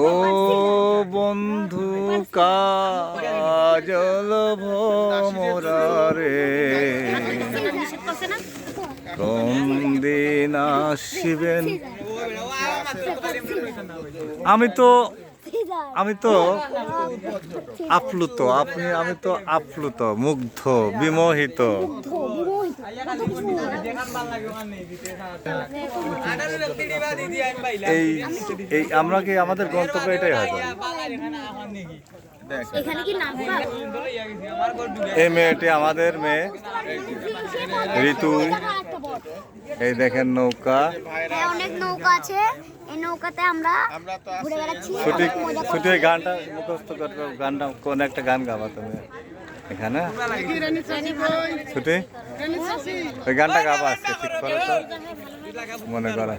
ও বন্ধু কাজল ভমরারে কোন দিন আসবেন আমি তো আমি তো আপ্লুত, আপনি, আমি তো আপ্লুত, মুগ্ধ, বিমোহিত। এই এই আমরা কি আমাদের গন্তব্য এটাই হয়তো? এখানে কি নাম এই মেয়েটি আমাদের মেয়ে। ঋতু। এই দেখেন নৌকা। হ্যাঁ অনেক নৌকা আছে। এই নৌকাতে আমরা ঘুরে বেড়াচ্ছি। ছুটি ছুটি গানটা মুখস্থ করবে গানটা কোন একটা গান গাবা তুমি এখানে? ছুটি? ওই গানটা গাবা আজকে ঠিক করো মনে করা